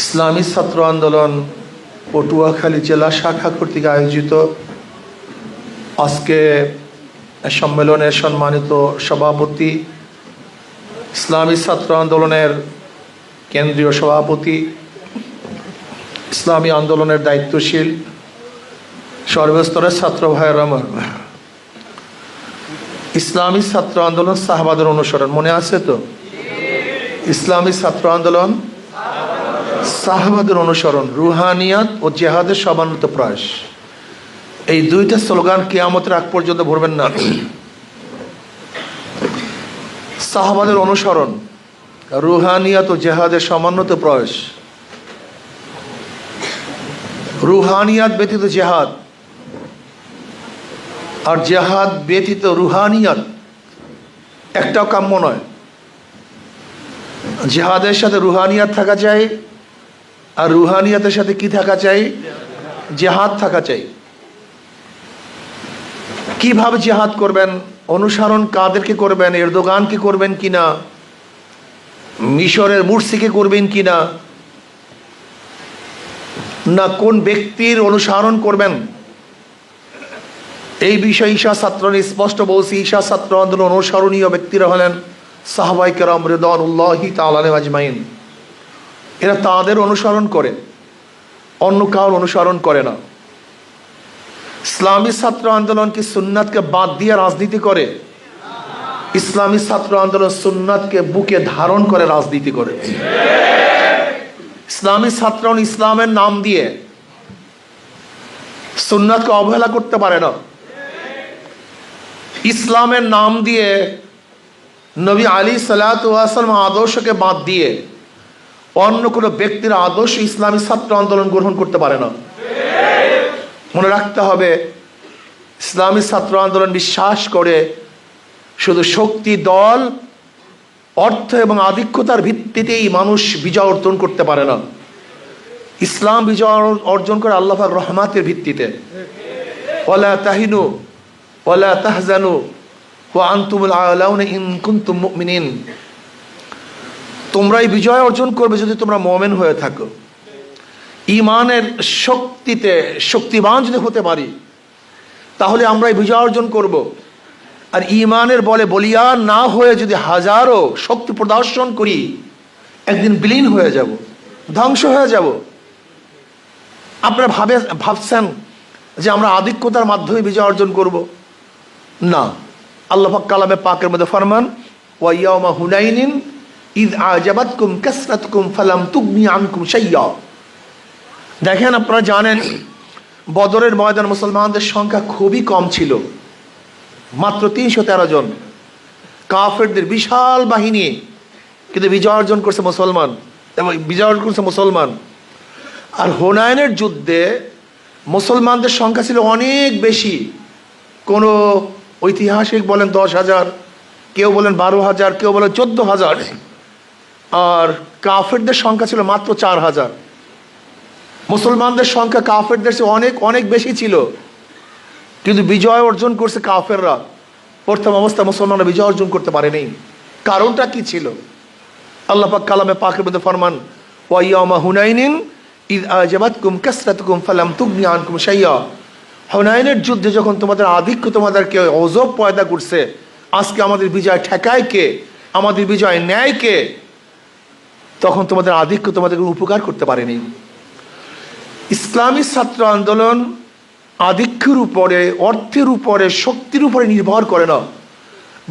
ইসলামী ছাত্র আন্দোলন পটুয়াখালী জেলা শাখা কর্তৃক আয়োজিত। আজকে সম্মেলনের সম্মানিত সভাপতি, ইসলামী ছাত্র আন্দোলনের কেন্দ্রীয় সভাপতি, ইসলামী আন্দোলনের দায়িত্বশীল, সর্বস্তরের ছাত্র ভাইয়ের আমার। ইসলামী ছাত্র আন্দোলন সাহাবাদের অনুসরণ, মনে আছে তো? ইসলামী ছাত্র আন্দোলন সাহাবাদের অনুসরণ, রুহানিয়াত ও জেহাদের সমান্বিত প্রয়াস। এই দুইটা স্লোগান কেয়ামতের আগ পর্যন্ত ভরবেন না। সাহাবাদের অনুসরণ, রুহানিয়াত ও জেহাদের সমন্বিত প্রয়াস। রুহানিয়াত ব্যতীত জেহাদ আর জেহাদ ব্যতীত রুহানিয়াত একটাও কাম্য নয়। জেহাদের সাথে রুহানিয়াত থাকা চাই আর রুহানিয়াতের সাথে কি থাকা চাই? জেহাদ থাকা চাই। কীভাবে জেহাদ করবেন? অনুসরণ কাদেরকে করবেন? এরদোগানকে করবেন কিনা? মিশরের মুর্সিকে করবেন কিনা? না, কোন ব্যক্তির অনুসরণ করবেন? এই বিষয়ে ঈশা ছাত্র স্পষ্ট বলছি, ঈশা ছাত্র আন্দোলন অনুসরণীয় ব্যক্তিরা হলেন সাহবাই কেরাম রেদন উল্লাহি তালানে আজমাইন। এরা তাদের অনুসরণ করে, অন্য কারোর অনুসরণ করে না। ইসলামী ছাত্র আন্দোলন কি সুন্নাতকে বাদ দিয়ে রাজনীতি করে? ইসলামী ছাত্র আন্দোলন সুন্নাতকে বুকে ধারণ করে রাজনীতি করে। ইসলামী ছাত্র ইসলামের নাম দিয়ে সুন্নাতকে অবহেলা করতে পারে না। ইসলামের নাম দিয়ে নবী আলী সালাতাম আদর্শকে বাদ দিয়ে অন্য কোনো ব্যক্তির আদর্শ ইসলামী ছাত্র আন্দোলন গ্রহণ করতে পারে না। মনে রাখতে হবে, ইসলামী ছাত্র আন্দোলন বিশ্বাস করে শুধু শক্তি, দল, অর্থ এবং আধিক্যতার ভিত্তিতেই মানুষ বিজয় অর্জন করতে পারে না। ইসলাম বিজয় অর্জন করে আল্লাহ রহমাতের ভিত্তিতে। ওলা তাহিনু ওলা তাহজানু ও আন্তুমুল আলাউন ইন কুন্তুম তোমরাই বিজয় অর্জন করবে যদি তোমরা মোমেন হয়ে থাকো। ইমানের শক্তিতে, শক্তিবান যদি হতে পারি, তাহলে আমরাই বিজয় অর্জন করব। আর ইমানের বলে বলিয়ান না হয়ে যদি হাজারো শক্তি প্রদর্শন করি, একদিন বিলীন হয়ে যাব, ধ্বংস হয়ে যাব। আপনারা ভাবে, ভাবছেন যে আমরা আধিক্যতার মাধ্যমে বিজয় অর্জন করব? না। আল্লাহ কালামে পাকের মধ্যে ফরমান ওয়াইয়ামা হুনাইনিন ঈদ আজাবাতকুম কাসরাতকুম ফালাম তুগনি আনকুম সাইয়া দেখেন আপনারা জানেন, বদরের ময়দান মুসলমানদের সংখ্যা খুবই কম ছিল। মাত্র তিনশো তেরো জন। কাফেরদের বিশাল বাহিনী। কিন্তু বিজয় অর্জন করছে মুসলমান। এবং বিজয় অর্জন করছে মুসলমান। আর হোনায়নের যুদ্ধে মুসলমানদের সংখ্যা ছিল অনেক বেশি। কোনো ঐতিহাসিক বলেন দশ হাজার, কেউ বলেন বারো হাজার, কেউ বলেন চোদ্দ হাজার। আর কাফেরদের সংখ্যা ছিল মাত্র চার হাজার। মুসলমানদের সংখ্যা কাফেরদের অনেক অনেক বেশি ছিল। কিন্তু বিজয় অর্জন করছে কাফেররা। প্রথম অবস্থা মুসলমানরা বিজয় অর্জন করতে পারেনি। কারণটা কি ছিল? আল্লাহ পাক কালামে পাকের মধ্যে ফরমান ওয়াইয়ামা হুনাইনিন ঈদ আজাবাতকুম কাসরাতকুম ফালাম তুগনি আনকুম শাইয়া। হুনাইনের যুদ্ধে যখন তোমাদের আধিক্য তোমাদেরকে অজব পয়দা করছে, আজকে আমাদের বিজয় ঠেকায় কে? আমাদের বিজয় ন্যায় কে? তখন তোমাদের আধিক্য তোমাদের উপকার করতে পারেনি। ইসলামী ছাত্র আন্দোলন আধিক্যের উপরে, অর্থের উপরে, শক্তির উপরে নির্ভর করে না।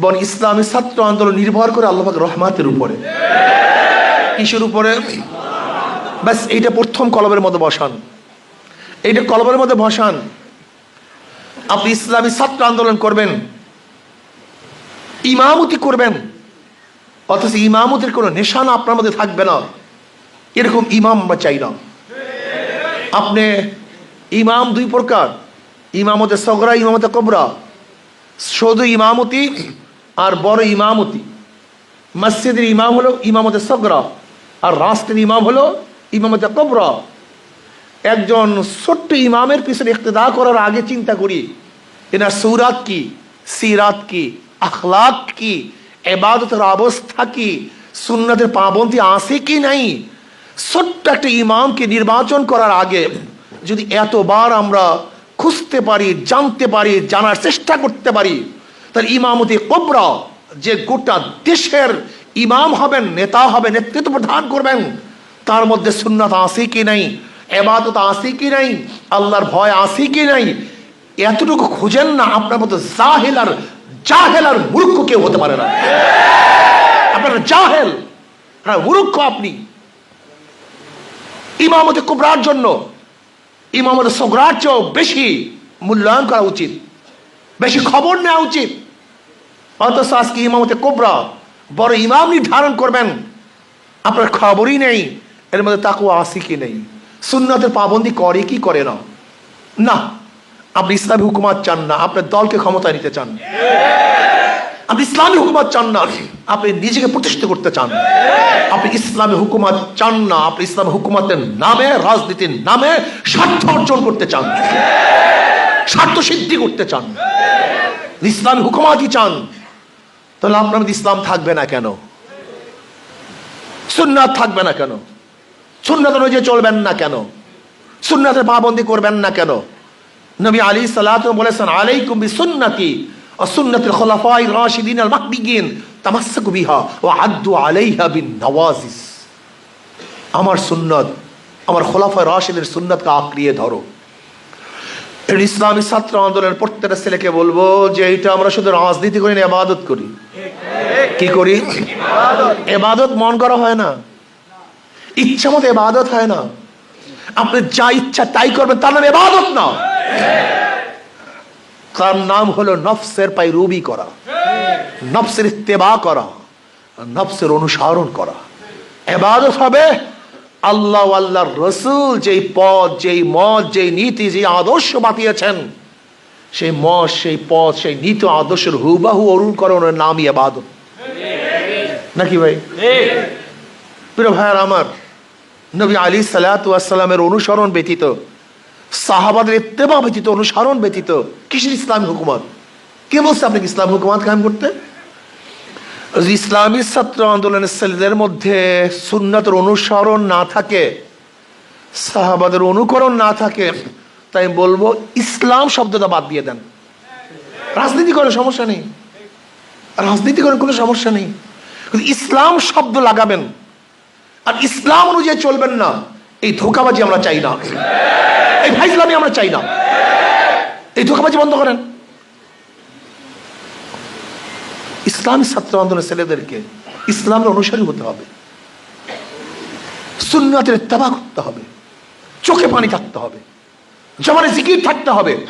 বন ইসলামী ছাত্র আন্দোলন নির্ভর করে আল্লাহ রহমাতের উপরে। কিসের উপরে? ব্যাস, এইটা প্রথম কলবের মধ্যে বসান। এইটা কলবের মধ্যে বসান। আপনি ইসলামী ছাত্র আন্দোলন করবেন, ইমামতি করবেন অথচ ইমামতির কোনো নেশানা আপনার মধ্যে থাকবে না। এরকম ইমাম আমরা চাই না। আপনি ইমাম দুই প্রকার, ইমামতে সগরা, ইমামতে কবরা। শুধু ইমামতি আর বড় ইমামতি। মসজিদের ইমাম হলো ইমামতে সগরা আর রাষ্ট্রের ইমাম হলো ইমামতে কবরা। একজন ছোট্ট ইমামের পিছনে ইক্তদা করার আগে চিন্তা করি, এনার সৌরাত কি, সিরাত কি, আখলাক কি এবাদতের অবস্থা কি? সুন্নতের পাবন্দি আছে কি নাই? ছোট্ট একটা ইমামকে নির্বাচন করার আগে যদি এতবার আমরা খুঁজতে পারি, জানতে পারি, জানার চেষ্টা করতে পারি তাহলে ইমামতি কোবরা, যে গোটা দেশের ইমাম হবেন, নেতা হবেন, নেতৃত্ব প্রদান করবেন, তার মধ্যে সুন্নাত আসি কি নাই? এবাদত আসে কি নাই? আল্লাহর ভয় আসে কি নাই? এতটুকু খুঁজেন না, আপনার মতো জাহেল আর জাহেল আর মূর্খ কেউ হতে পারে না। আপনার জাহেল মূর্খ আপনি। ইমামতে কুবরার জন্য, ইমামতে সগরার চেয়েও বেশি মূল্যায়ন করা উচিত, বেশি খবর নেওয়া উচিত। অথচ আজকে ইমামতে কোবরা বড় ইমাম নির্ধারণ করবেন, আপনার খবরই নেই, এর মধ্যে তাকে আসি কি নেই? সুন্নাতের পাবন্দি করে কি করে না? না। আপনি ইসলামী হুকুমাত চান না, আপনার দলকে ক্ষমতা নিতে চান। আপনি ইসলামী হুকুমাত চান না, আপনি নিজেকে প্রতিষ্ঠিত করতে চান। আপনি ইসলামী হুকুমাত চান না, আপনি ইসলামী হুকুমাতের নামে, রাজনীতির নামে স্বার্থ অর্জন করতে চান। স্বার্থ সিদ্ধি করতে চান। ইসলামী হুকুমাতই চান। তাহলে আপনার ইসলাম থাকবে না কেন? সুন্নাত থাকবে না কেন? সুন্নাত অনুযায়ী চলবেন না কেন? সুন্নাতের পাবন্দি করবেন না কেন? নবী আলী সালাত বলেছেন, আলাইকুম বি সুন্নতি খোলাফাই রাশিদিন আল বিহা আলাইহা বিন নওয়াজিস। আমার সুন্নত, আমার রাশিদের সুন্নতকে ধরো। ইসলামী ছাত্র আন্দোলনের প্রত্যেকটা ছেলেকে বলব যে, এইটা আমরা শুধু রাজনীতি করি না এবাদত করি। কি করি? এবাদত মন করা হয় না। ইচ্ছা মতো এবাদত হয় না। আপনি যা ইচ্ছা তাই করবেন তার নাম এবাদত না। তার নাম হলো নফসের পাই রুবি করা নফসের ইত্তেবা করা নফসের অনুসরণ করা। এবাদত হবে আল্লাহ আল্লাহর রসুল যেই পথ যেই মত যেই নীতি যেই আদর্শ বাতিয়েছেন সেই মত সেই পথ সেই নীতি আদর্শের হুবাহু অনুকরণের নামই এবাদত নাকি ভাই? প্রিয় ভাইয়ার আমার নবী আলী সালাতামের অনুসরণ ব্যতীত, সাহাবাদের ইত্তেবা ব্যতীত, অনুসরণ ব্যতীত, কিসের ইসলামী হুকুমত? কে বলছে আপনাকে ইসলাম হুকুমত কায়েম করতে? ইসলামী ছাত্র আন্দোলনের ছেলেদের মধ্যে সুন্নাতের অনুসরণ না থাকে, সাহাবাদের অনুকরণ না থাকে, তাই বলব ইসলাম শব্দটা বাদ দিয়ে দেন। রাজনীতি করার সমস্যা নেই। রাজনীতি করার কোনো সমস্যা নেই। ইসলাম শব্দ লাগাবেন আর ইসলাম অনুযায়ী চলবেন না। এই ধোকাবাজি আমরা চাই না। এই ভাইসলামি আমরা চাই না। এই ধোকাবাজি বন্ধ করেন। ইসলামী ছাত্র আন্দোলনের ছেলেদেরকে ইসলামের অনুসারী হতে হবে। সুন্নাতের তেবা করতে হবে। চোখে পানি থাকতে হবে। জবানে জিকির থাকতে হবে।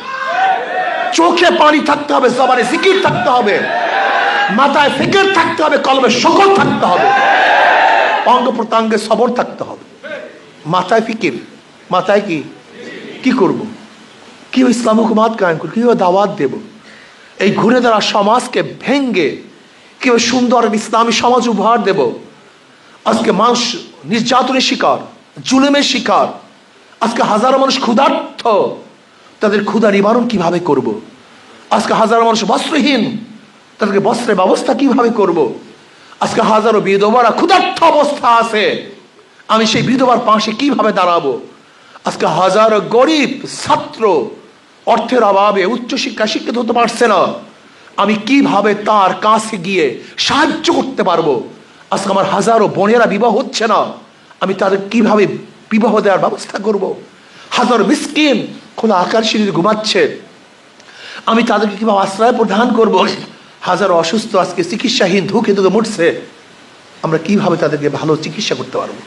চোখে পানি থাকতে হবে, জবানে জিকির থাকতে হবে। মাথায় ফিকির থাকতে হবে, কলমে সকল থাকতে হবে। অঙ্গ প্রত্যঙ্গে সবর থাকতে হবে। মাথায় ফিকির। মাথায় কি? কি করব? কি ইসলাম হুকুমাত কায়ন করব? কীভাবে দাওয়াত দেব? এই ঘুরে দাঁড়া সমাজকে ভেঙ্গে কীভাবে সুন্দর ইসলামী সমাজ উপহার দেব? আজকে মানুষ নির্যাতনের শিকার, জুলুমের শিকার, আজকে হাজারো মানুষ ক্ষুধার্থ তাদের ক্ষুধা নিবারণ কীভাবে করব। আজকে হাজারো মানুষ বস্ত্রহীন, তাদেরকে বস্ত্রের ব্যবস্থা কীভাবে করব। আজকে হাজারো বিধবারা ক্ষুধার্থ অবস্থা আছে। আমি সেই বিধবার পাশে কীভাবে দাঁড়াবো? আজকে হাজারো গরিব ছাত্র অর্থের অভাবে উচ্চশিক্ষা শিক্ষিত হতে পারছে না। আমি কীভাবে তার কাছে গিয়ে সাহায্য করতে পারব? আজকে আমার হাজারো বোনেরা বিবাহ হচ্ছে না। আমি তাদের কীভাবে বিবাহ দেওয়ার ব্যবস্থা করব। হাজার মিসকিন খোলা আকার সিঁড়ি ঘুমাচ্ছে। আমি তাদেরকে কীভাবে আশ্রয় প্রদান করব। হাজারো অসুস্থ আজকে চিকিৎসাহীন ধুকে ধুকে মরছে, আমরা কীভাবে তাদেরকে ভালো চিকিৎসা করতে পারব?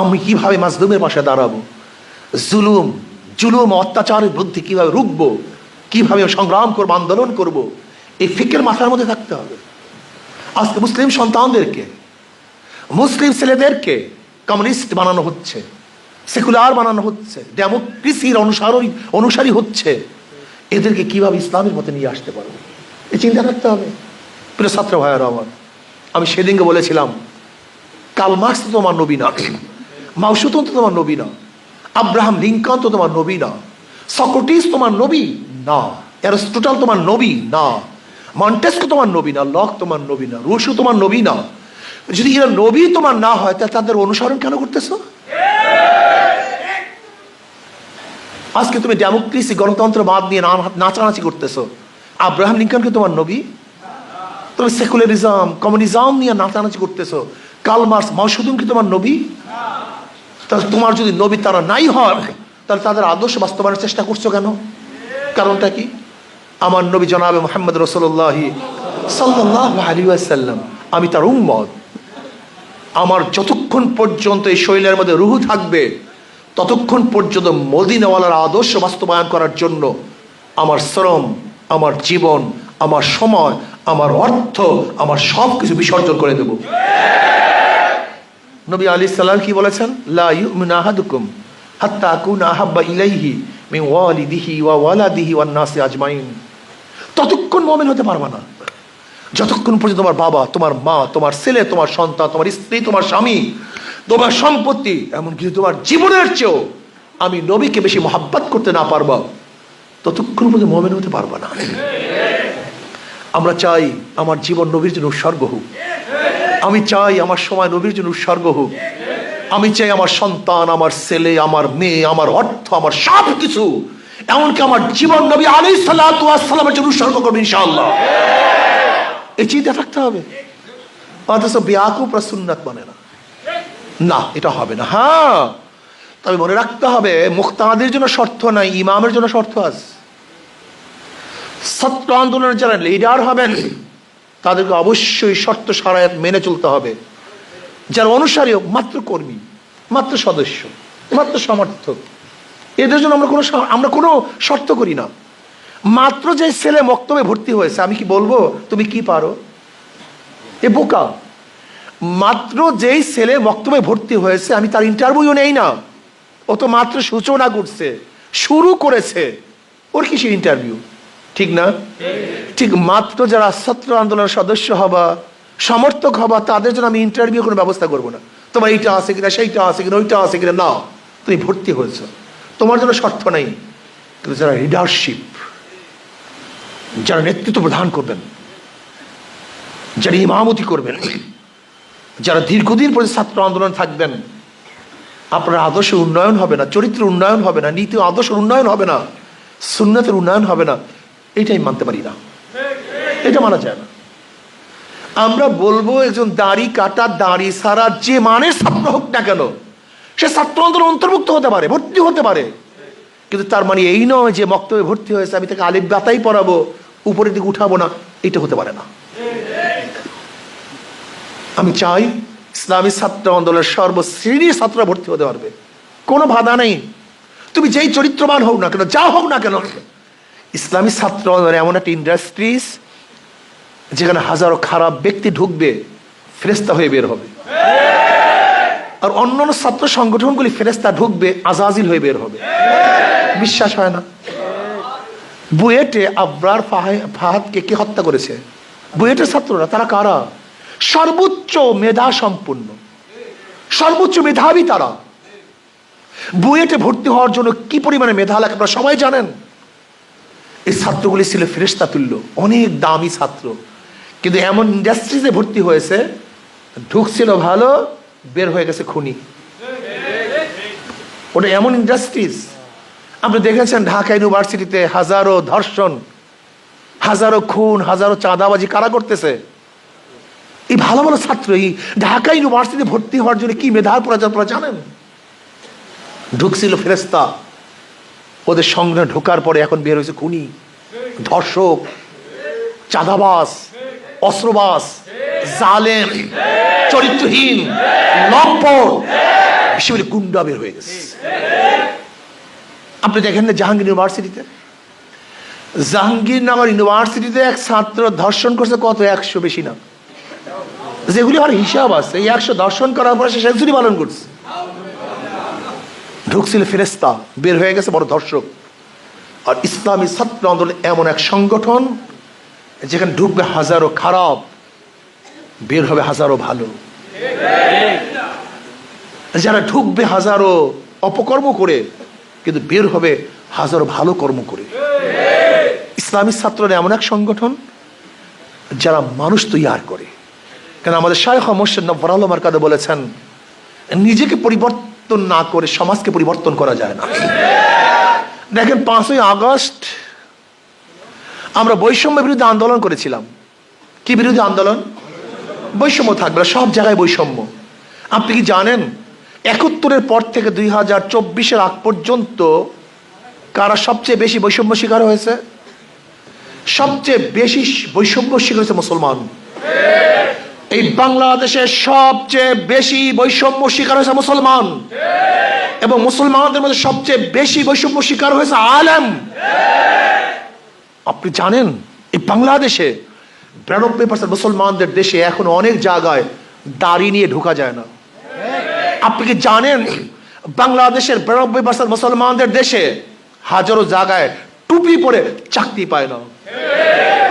আমি কীভাবে মাজলুমের পাশে দাঁড়াবো? জুলুম জুলুম অত্যাচারের বুদ্ধি কীভাবে রুখবো? কীভাবে সংগ্রাম করব, আন্দোলন করব। এই ফিকের মাথার মধ্যে থাকতে হবে। আজকে মুসলিম সন্তানদেরকে, মুসলিম ছেলেদেরকে কমিউনিস্ট বানানো হচ্ছে, সেকুলার বানানো হচ্ছে, ডেমোক্রেসির অনুসারী অনুসারী হচ্ছে। এদেরকে কীভাবে ইসলামের মধ্যে নিয়ে আসতে পারব? এই চিন্তা রাখতে হবে। প্রিয় ছাত্র ভাইয়ের আমার, আমি সেদিনকে বলেছিলাম, কাল মার্কস তো তোমার নবী না মাউসুতন তো তোমার নবী না, আব্রাহাম লিঙ্কন তো তোমার নবী না, সক্রেটিস তোমার নবী না, অ্যারিস্টোটাল তোমার নবী না, মন্টেস্কো তোমার নবী না, লক তোমার নবী না, রুশু তোমার নবী না। যদি এরা নবী তোমার না হয় তাহলে তাদের অনুসরণ কেন করতেছ? আজকে তুমি ডেমোক্রেসি গণতন্ত্র বাদ দিয়ে না- নাচানাচি করতেছো। আব্রাহাম লিঙ্কনকে তোমার নবী? তুমি সেকুলারিজম, কমিউনিজম নিয়ে নাচানাচি করতেছো। কাল মার্স মাউসুদুম কি তোমার নবী? তাহলে তোমার যদি নবী তারা নাই হয়, তাহলে তাদের আদর্শ বাস্তবায়নের চেষ্টা করছ কেন? কারণটা কি? আমার নবী জনাবে মোহাম্মদ রসল্লাহ সাল্লাহ আমি তার উম্মদ আমার যতক্ষণ পর্যন্ত এই শৈলের মধ্যে রুহু থাকবে, ততক্ষণ পর্যন্ত মদিনাওয়ালার আদর্শ বাস্তবায়ন করার জন্য আমার শ্রম আমার জীবন, আমার সময়, আমার অর্থ, আমার সব কিছু বিসর্জন করে দেব। নবী আলী সাল্লাম কি বলেছেন? লা ইউমিনু আহাদুকুম হাত্তা আকুনা আহাব্বা ইলাইহি মিন ওয়ালিদিহি ওয়া ওয়ালাদিহি ওয়ান নাসি আজমাইন। ততক্ষণ মুমিন হতে পারবা না। যতক্ষণ পর্যন্ত তোমার বাবা, তোমার মা, তোমার ছেলে, তোমার সন্তান, তোমার স্ত্রী, তোমার স্বামী, তোমার সম্পত্তি, এমনকি তোমার জীবনের চেয়েও আমি নবীকে বেশি মহাব্বাত করতে না পারবা। ততক্ষণ পর্যন্ত মমিন হতে পারবা না। আমরা চাই আমার জীবন নবীর জন্য উৎসর্গ হোক। আমি চাই আমার সময় নবীর জন্য উৎসর্গ হোক। আমি চাই আমার সন্তান, আমার ছেলে, আমার মেয়ে, আমার অর্থ, আমার সব কিছু এমনকি আমার জীবন নবী আলী সাল্লামের জন্য উৎসর্গ করব ইনশাল্লাহ এই চিন্তা থাকতে হবে। অথচ মানে না। না, এটা হবে না। হ্যাঁ। তবে মনে রাখতে হবে, মুক্তাদের জন্য শর্ত নাই, ইমামের জন্য শর্ত আছে। ছাত্র আন্দোলনের যারা লিডার হবেন, তাদেরকে অবশ্যই শর্ত সারায়াত মেনে চলতে হবে। যারা অনুসারী হোক, মাত্র কর্মী, মাত্র সদস্য, মাত্র সমর্থক। এদের জন্য আমরা কোনো আমরা কোনো শর্ত করি না। মাত্র যে ছেলে মক্তবে ভর্তি হয়েছে, আমি কি বলব? তুমি কি পারো? এ বোকা। মাত্র যেই ছেলে মক্তবে ভর্তি হয়েছে, আমি তার ইন্টারভিউ নেই না। ও তো মাত্র সূচনা করছে, শুরু করেছে। ওর কিসের ইন্টারভিউ ঠিক না? ঠিক মাত্র যারা ছাত্র আন্দোলনের সদস্য হবা, সমর্থক হবা, তাদের জন্য আমি ইন্টারভিউ কোনো ব্যবস্থা করব না। তোমার এইটা আছে কিনা, সেইটা আছে কিনা, ওইটা আছে কিনা না তুমি ভর্তি হয়েছ। তোমার জন্য শর্ত নাই। কিন্তু যারা লিডারশিপ যারা নেতৃত্ব প্রদান করবেন, যারা ইমামতি করবেন, যারা দীর্ঘদিন পরে ছাত্র আন্দোলন থাকবেন, আপনার আদর্শ উন্নয়ন হবে না চরিত্র উন্নয়ন হবে না, নীতি আদর্শ উন্নয়ন হবে না, সুন্নতের উন্নয়ন হবে না। এটাই মানতে পারি না। এটা মানা যায় না। আমরা বলব, একজন দাড়ি কাটা, দাড়ি সারা, যে মানের ছাত্র হোক না কেন, সে ছাত্র আন্দোলন অন্তর্ভুক্ত হতে পারে, ভর্তি হতে পারে। কিন্তু তার মানে এই নয় যে বক্তব্যে ভর্তি হয়েছে, আমি তাকে আলিফ বাতাই পড়াবো, উপরের দিকে উঠাবো না, এটা হতে পারে না। আমি চাই ইসলামী ছাত্র আন্দোলনের সর্বশ্রেণীর ছাত্ররা ভর্তি হতে পারবে। কোনো বাধা নেই। তুমি যেই চরিত্রবান হোক না কেন, যা হোক না কেন ইসলামী ছাত্র এমন একটা ইন্ডাস্ট্রিজ যেখানে হাজারো খারাপ ব্যক্তি ঢুকবে ফেরেস্তা হয়ে বের হবে। আর অন্যান্য ছাত্র সংগঠনগুলি ফেরেস্তা ঢুকবে, আজাজিল হয়ে বের হবে। বিশ্বাস হয় না। বুয়েটে আবরার ফাহে- ফাহাদকে কে হত্যা করেছে? বুয়েটের ছাত্ররা, তারা কারা? সর্বোচ্চ মেধা সম্পন্ন। সর্বোচ্চ মেধাবী তারা। বুয়েটে ভর্তি হওয়ার জন্য কি পরিমাণে মেধা লাগে আপনারা সবাই জানেন? এই ছাত্রগুলি ছিল ফেরেস্তা তুল্য, অনেক দামি ছাত্র। কিন্তু এমন ইন্ডাস্ট্রিজে ভর্তি হয়েছে, ঢুকছিল ভালো, বের হয়ে গেছে খুনি। ওটা এমন ইন্ডাস্ট্রিজ। আপনি দেখেছেন ঢাকা ইউনিভার্সিটিতে হাজারো ধর্ষণ, হাজারো খুন, হাজারো চাঁদাবাজি কারা করতেছে? এই ভালো ভালো ছাত্র, এই ঢাকা ইউনিভার্সিটিতে ভর্তি হওয়ার জন্য কি মেধার আপনারা জানেন? ঢুকছিল ফেরেস্তা ওদের সঙ্গে ঢোকার পরে এখন বের হয়েছে খুনি, ধর্ষক চাঁদাবাস অস্ত্রবাস জালেম, চরিত্রহীন, লম্পট বেশি গুন্ডা বের হয়ে গেছে। আপনি দেখেন না জাহাঙ্গীর ইউনিভার্সিটিতে? জাহাঙ্গীরনগর ইউনিভার্সিটিতে এক ছাত্র ধর্ষণ করছে কত? একশো বেশি না যেগুলি আমার হিসাব আছে, এই একশো দর্শন করার পরে সে সেঞ্চুরি পালন করছে। ঢুকছিল ফেরেস্তা বের হয়ে গেছে বড় ধর্ষক। আর ইসলামী ছাত্র আন্দোলন এমন এক সংগঠন, যেখানে ঢুকবে হাজারো খারাপ, বের হবে হাজারো ভালো। যারা ঢুকবে হাজারো অপকর্ম করে, কিন্তু বের হবে হাজারো ভালো কর্ম করে। ইসলামী ছাত্ররা এমন এক সংগঠন, যারা মানুষ তৈয়ার করে। কেন আমাদের শাহ মোর্শেদ নব্বর আলমার কাদে বলেছেন, নিজেকে পরিবর্তন না করে সমাজকে পরিবর্তন করা যায় না। দেখেন পাঁচই আগস্ট আমরা বৈষম্য বিরুদ্ধে আন্দোলন করেছিলাম। কি বিরুদ্ধে আন্দোলন? বৈষম্য থাকবে সব জায়গায় বৈষম্য। আপনি কি জানেন, একাত্তরের পর থেকে দুই হাজার চব্বিশের আগ পর্যন্ত কারা সবচেয়ে বেশি বৈষম্য শিকার হয়েছে? সবচেয়ে বেশি বৈষম্য শিকার হয়েছে মুসলমান। এই বাংলাদেশে সবচেয়ে বেশি বৈষম্য শিকার হয়েছে মুসলমান। এবং মুসলমানদের মধ্যে সবচেয়ে বেশি বৈষম্য শিকার হয়েছে আলেম। আপনি জানেন, এই বাংলাদেশে বিরানব্বই পার্সেন্ট মুসলমানদের দেশে এখন অনেক জায়গায় দাড়ি নিয়ে ঢোকা যায় না। আপনি কি জানেন, বাংলাদেশের বিরানব্বই পার্সেন্ট মুসলমানদের দেশে হাজারো জায়গায় টুপি পরে চাকরি পায় না?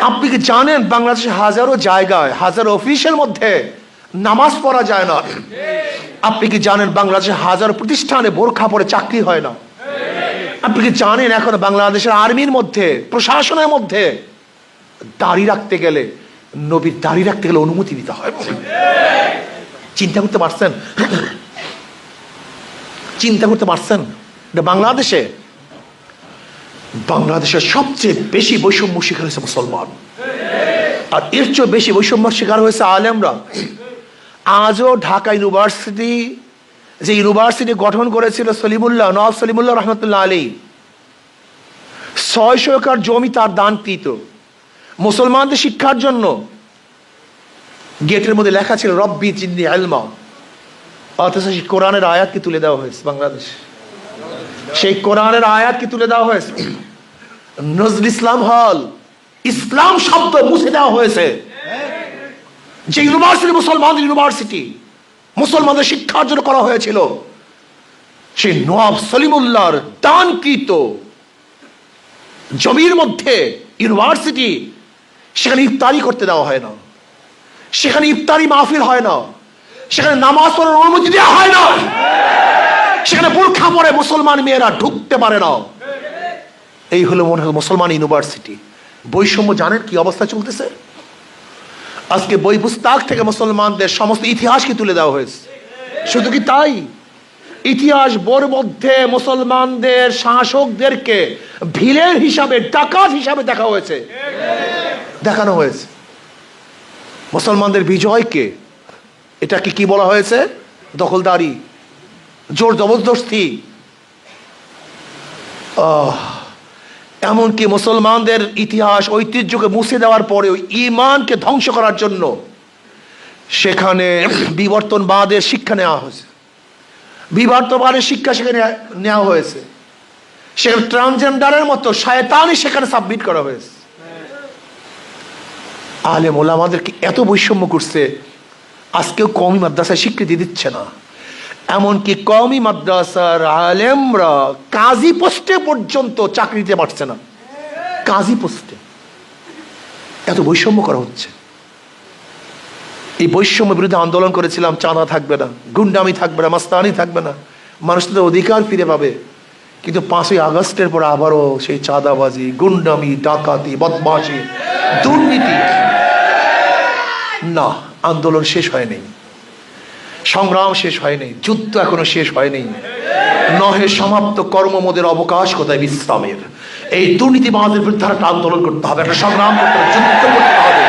আপনি কি জানেন বাংলাদেশে হাজারো জায়গায়, হাজারো অফিসের মধ্যে নামাজ পড়া যায় না? আপনি কি জানেন বাংলাদেশে হাজারো প্রতিষ্ঠানে বোরখা পরে চাকরি হয় না? আপনি কি জানেন এখন বাংলাদেশের আর্মির মধ্যে, প্রশাসনের মধ্যে দাড়ি রাখতে গেলে, নবীর দাড়ি রাখতে গেলে অনুমতি দিতে হয় চিন্তা করতে পারছেন? চিন্তা করতে পারছেন? এটা বাংলাদেশে বাংলাদেশের সবচেয়ে বেশি বৈষম্য শিকার হয়েছে মুসলমান। আর এর চেয়ে বেশি বৈষম্য শিকার হয়েছে আলেমরা। আজও ঢাকা ইউনিভার্সিটি, যে ইউনিভার্সিটি গঠন করেছিল সলিমুল্লাহ, নওয়াব সলিমুল্লাহ রহমতুল্লাহ আলী ছয়শো একর জমি তার দানকৃত। মুসলমানদের শিক্ষার জন্য গেটের মধ্যে লেখা ছিল, রব্বি চিন্নি আলমা অথচ কোরআনের আয়াতকে তুলে দেওয়া হয়েছে বাংলাদেশ। সেই কোরআনের আয়াতকে তুলে দেওয়া হয়েছে? নজরুল ইসলাম হল, ইসলাম শব্দ মুছে দেওয়া হয়েছে। যে ইউনিভার্সিটি মুসলমানদের ইউনিভার্সিটি মুসলমানদের শিক্ষার জন্য করা হয়েছিল, সেই নওয়াব সলিমুল্লাহর দানকৃত জমির মধ্যে ইউনিভার্সিটি সেখানে ইফতারি করতে দেওয়া হয় না। সেখানে ইফতারি মাহফিল হয় না। সেখানে নামাজ পড়ার অনুমতি দেওয়া হয় না। সেখানে বোরখা পরে মুসলমান মেয়েরা ঢুকতে পারে না। এই হলো মনে হয় মুসলমান ইউনিভার্সিটি। বৈষম্য জানেন কি অবস্থা চলতেছে? আজকে বই পুস্তক থেকে মুসলমানদের সমস্ত ইতিহাসকে তুলে দেওয়া হয়েছে। শুধু কি তাই? ইতিহাস বোর মধ্যে মুসলমানদের শাসকদেরকে ভিলের হিসাবে, ডাকাত হিসাবে দেখা হয়েছে। দেখানো হয়েছে। মুসলমানদের বিজয়কে, এটাকে কি বলা হয়েছে? দখলদারি। জোর জবরদস্তি। এমনকি মুসলমানদের ইতিহাস, ঐতিহ্যকে মুছে দেওয়ার পরে ওই ইমানকে ধ্বংস করার জন্য সেখানে বিবর্তনবাদের শিক্ষা নেওয়া হয়েছে। বিবর্তনবাদের শিক্ষা সেখানে নেওয়া হয়েছে। সেখানে ট্রান্সজেন্ডারের মতো শায়তানি সেখানে সাবমিট করা হয়েছে। আলে মোলামাদেরকে এত বৈষম্য করছে, আজকেও কমই মাদ্রাসায় স্বীকৃতি দিচ্ছে না। এমনকি কমই মাদ্রাসার আলেমরা কাজী পোস্টে পর্যন্ত চাকরি দিতে পারছে না। কাজী পোস্টে। এত বৈষম্য করা হচ্ছে। এই বৈষম্য বিরুদ্ধে আন্দোলন করেছিলাম, চাঁদা থাকবে না, গুন্ডামি থাকবে না, মাস্তানি থাকবে না। মানুষ তাদের অধিকার ফিরে পাবে। কিন্তু পাঁচই আগস্টের পর আবারও সেই চাঁদাবাজি, গুন্ডামি, ডাকাতি, বদমাশি, দুর্নীতি। না, আন্দোলন শেষ হয়নি। সংগ্রাম শেষ হয়নি, যুদ্ধ এখনও শেষ হয়নি। নহে সমাপ্ত কর্মমোদের অবকাশ কোথায় বিশ্রামের? এই দুর্নীতিবাদের বিরুদ্ধে একটা আন্দোলন করতে হবে, একটা সংগ্রাম করতে হবে, যুদ্ধ করতে হবে।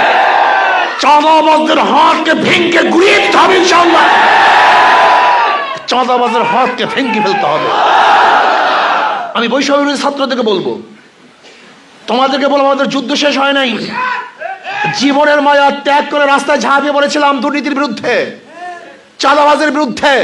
চাঁদাবাজদের হাতকে ভেঙে গুড়িয়ে দিতে হবে ইনশাআল্লাহ। চাঁদাবাজের হাতকে ভেঙে ফেলতে হবে। আমি বৈষম্য ছাত্রদেরকে বলব, তোমাদেরকে বলব, আমাদের যুদ্ধ শেষ হয় নাই। জীবনের মায়া ত্যাগ করে রাস্তায় ঝাঁপিয়ে পড়েছিলাম দুর্নীতির বিরুদ্ধে। চাঁদাবাজের বিরুদ্ধে,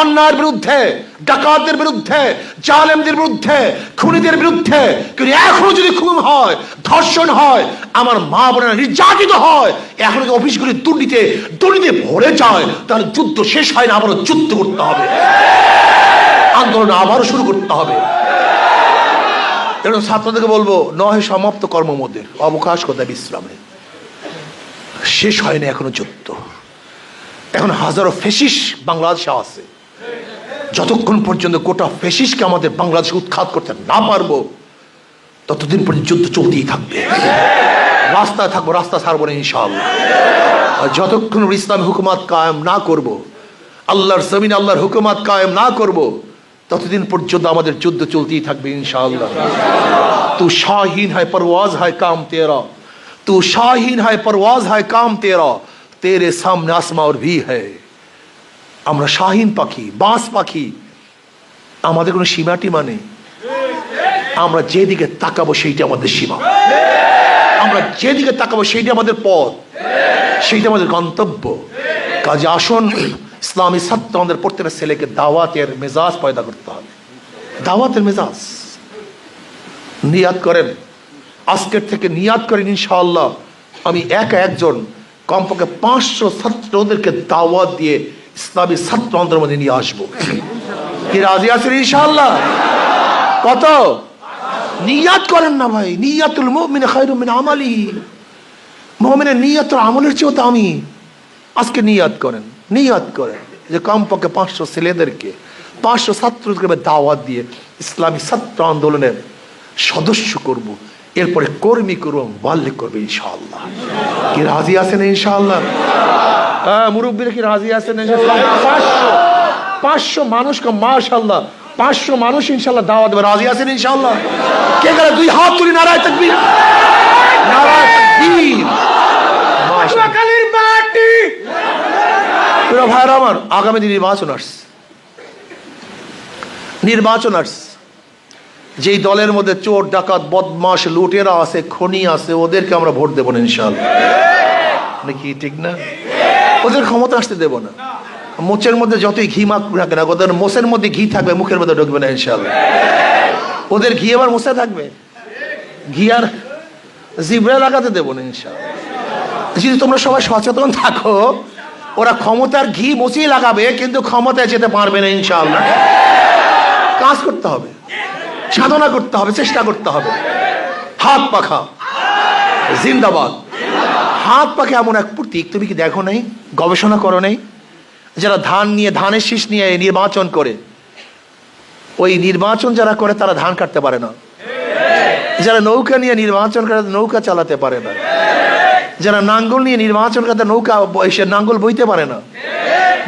অন্যায়ের বিরুদ্ধে, ডাকাতদের বিরুদ্ধে, জালেমদের বিরুদ্ধে, খুনিদের বিরুদ্ধে, কিন্তু এখনও যদি খুন হয়, ধর্ষণ হয়, আমার মা বোনেরা নির্যাতিত হয়, এখনও যদি অফিসগুলি দুর্নীতি দুর্নীতি ভরে যায়, তাহলে যুদ্ধ শেষ হয় না, আবারও যুদ্ধ করতে হবে। আন্দোলন আবারও শুরু করতে হবে। ছাত্রদেরকে বলব নয় সমাপ্ত কর্মমোদের অবকাশ কোথায় বিশ্রামে? শেষ হয়নি এখনও যুদ্ধ। এখন হাজারো ফেসিস বাংলাদেশে আছে যতক্ষণ পর্যন্ত গোটা ফেসিসকে আমাদের বাংলাদেশে উৎখাত করতে না পারব, ততদিন পর্যন্ত যুদ্ধ চলতেই থাকবে রাস্তায় থাকব, রাস্তা ছাড়বো না ইনশাআল্লাহ যতক্ষণ ইসলাম হুকুমাত কায়েম না করব। আল্লাহর জমিন, আল্লাহর হুকুমাত কায়েম না করব। ততদিন পর্যন্ত আমাদের যুদ্ধ চলতেই থাকবে ইনশাআল্লাহ তু শাহীন হায় পরওয়াজ হায় কাম তেরা, তু শাহীন হায় পরওয়াজ হায় কাম তেরা তেরে সামনে আসমা ওর ভি হ্যায় আমরা শাহিন পাখি, বাঁশ পাখি। আমাদের কোনো সীমাটি মানে আমরা যেদিকে তাকাবো সেইটা আমাদের সীমা। আমরা যেদিকে তাকাবো সেইটা আমাদের পথ। সেইটা আমাদের গন্তব্য। কাজে আসুন, ইসলামী ছাত্র আমাদের প্রত্যেকটা ছেলেকে দাওয়াতের মেজাজ পয়দা করতে হবে। দাওয়াতের মেজাজ। নিয়াত করেন। আজকের থেকে নিয়াত করেন ইনশাআল্লাহ। আমি একা একজন কমপক্ষে পাঁচশো ছাত্রদেরকে দাওয়াত দিয়ে ইসলামী ছাত্র আন্দোলনের মধ্যে নিয়ে আসব। কি রাজি আছেন ইনশাআল্লাহ? কত? নিয়াত করেন না ভাই। নিয়াতুল মুমিন খায়রুম মিন আমালি। মুমিনের নিয়াত আমলের চেয়েও দামি। আজকে নিয়াত করেন নিয়াত করেন যে কমপক্ষে পাঁচশো ছেলেদেরকে, পাঁচশো ছাত্রদেরকে দাওয়াত দিয়ে ইসলামী ছাত্র আন্দোলনের সদস্য করব। এরপরে কর্মী করব মাল্লিক করবে ইনশাআল্লাহ। কি রাজি আছেন ইনশাআল্লাহ? হ্যাঁ মুরব্বীরা কি রাজি আছেন পাঁচশো পাঁচশো মানুষকে মাশাল্লাহ পাঁচশো মানুষ ইনশাল্লাহ দাওয়াত দেবে। রাজি আছেন ইনশাআল্লাহ? কে গেলে দুই হাত তুলি নারায় থাকবি নারায় প্রিয় ভাইয়ের আমার, আগামী দিন নির্বাচন আসছে। নির্বাচন আসছে। যেই দলের মধ্যে চোর, ডাকাত বদমাস লুটেরা আছে, খনি আছে, ওদেরকে আমরা ভোট দেবো না ইনশাল্লাহ নাকি ঠিক না? ওদের ক্ষমতা আসতে দেবো না। মোচের মধ্যে যতই ঘি মাখ রাখে না ওদের মোষের মধ্যে ঘি থাকবে, মুখের মধ্যে ঢুকবে না ইনশাল্লাহ ওদের ঘি আবার মোষে থাকবে? ঘি আর জিবরে লাগাতে দেবো না ইনশাল্লাহ যদি তোমরা সবাই সচেতন থাকো, ওরা ক্ষমতার ঘি মুছিয়ে লাগাবে, কিন্তু ক্ষমতায় যেতে পারবে না ইনশাআল্লাহ। কাজ করতে হবে। সাধনা করতে হবে, চেষ্টা করতে হবে। হাত পাখা। জিন্দাবাদ। হাত পাখা এমন এক প্রতীক, তুমি কি দেখো নাই? গবেষণা করো নাই? যারা ধান নিয়ে, ধানের শীষ নিয়ে নির্বাচন করে, ওই নির্বাচন যারা করে, তারা ধান কাটতে পারে না। যারা নৌকা নিয়ে নির্বাচন করে নৌকা চালাতে পারে না। যারা নাঙ্গল নিয়ে নির্বাচন করে নৌকা নাঙ্গল বইতে পারে না।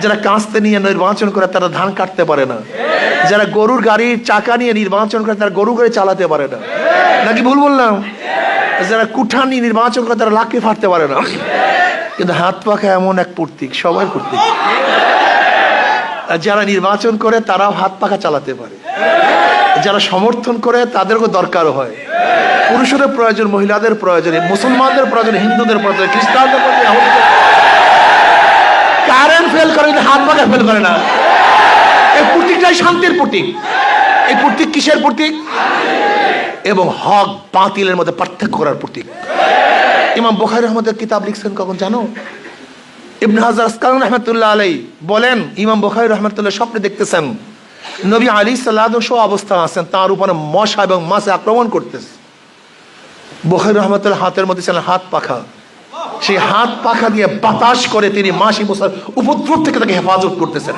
যারা কাস্তে নিয়ে নির্বাচন করে তারা ধান কাটতে পারে না। যারা গরুর গাড়ির চাকা নিয়ে নির্বাচন করে তারা গরু গাড়ি চালাতে পারে না। নাকি ভুল বললাম? যারা কুঠার নিয়ে নির্বাচন করে তারা লাকড়ি ফাটতে পারে না। কিন্তু হাত পাখা এমন এক প্রতীক সবার প্রতীক। যারা নির্বাচন করে তারাও হাত পাখা চালাতে পারে। যারা সমর্থন করে তাদেরও দরকারও হয়। পুরুষের প্রয়োজন, মহিলাদের প্রয়োজন, মুসলমানদের প্রয়োজন, হিন্দুদের প্রয়োজন, খ্রিস্টানদের প্রয়োজন। কারেন্ট ফেল করে হাত পাখা ফেল করে না। এই প্রতীকটাই শান্তির প্রতীক। এই প্রতীক কিসের প্রতীক? এবং হক বাতিলের মধ্যে পার্থক্য করার প্রতীক। ইমাম বখারি রহমদের কিতাব লিখছেন কখন জানো? ইবনে হাজার আসকালান রহমতুল্লাহ আলাই বলেন, ইমাম বখারি রহমতুল্লাহ স্বপ্নে দেখতেছেন, নবী আলী সহ অবস্থা আছেন তার উপরে মশা এবং মাছে আক্রমণ করতেছে। বখারি রহমতুল্লাহ হাতের মধ্যে ছিলেন হাত পাখা। সেই হাত পাখা দিয়ে বাতাস করে তিনি মাসি মশার উপদ্রব থেকে তাকে হেফাজত করতেছেন।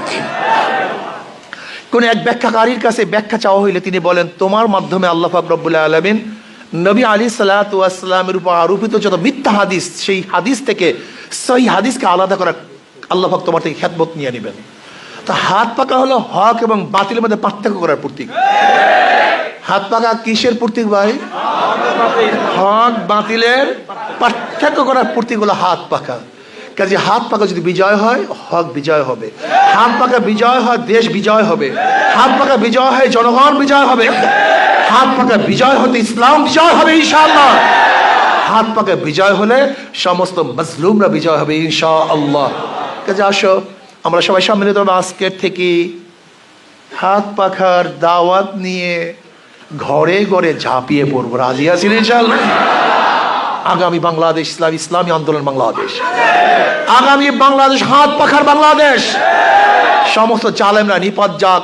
কোন এক ব্যাখ্যাকারীর কাছে ব্যাখ্যা চাওয়া হইলে তিনি বলেন, তোমার মাধ্যমে আল্লাহ ফাকরবুল্লাহ আলমিন নবী আলী সাল্লাহামের উপর আরোপিত যত মিথ্যা হাদিস, সেই হাদিস থেকে সেই হাদিসকে আলাদা করা আল্লাহ ফাক তোমার থেকে খ্যাতমত নিয়ে নেবেন। তো হাত পাকা হলো হক এবং বাতিলের মধ্যে পার্থক্য করার প্রতীক। হাত পাকা কিসের প্রতীক ভাই? হক, বাতিলের পার্থক্য করার প্রতীক হলো হাত পাকা। কাজে হাত পাকা যদি বিজয় হয়, হক বিজয় হবে। হাত পাকা বিজয় হয়, দেশ বিজয় হবে। হাত পাকা বিজয় হয়, জনগণ বিজয় হবে। হাত পাকা বিজয় হতে ইসলাম বিজয় হবে, ইনশাআল্লাহ। হাত পাকা বিজয় হলে সমস্ত মজলুমরা বিজয় হবে ইনশা আল্লাহ কাজে আসো। আমরা সবাই সম্মিলিত আজকের থেকে। হাত পাখার দাওয়াত নিয়ে ঘরে ঘরে ঝাঁপিয়ে পড়ব। রাজি ইনশাআল্লাহ? আগামী বাংলাদেশ, ইসলাম, ইসলামী আন্দোলন বাংলাদেশ। আগামী বাংলাদেশ, হাত পাখার বাংলাদেশ। সমস্ত জালেমরা নিপাত যাক,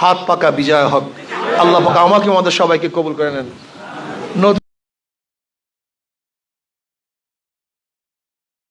হাত পাকা বিজয় হোক। আল্লাহ পাকা আমাকে আমাদের সবাইকে কবুল করে নেন।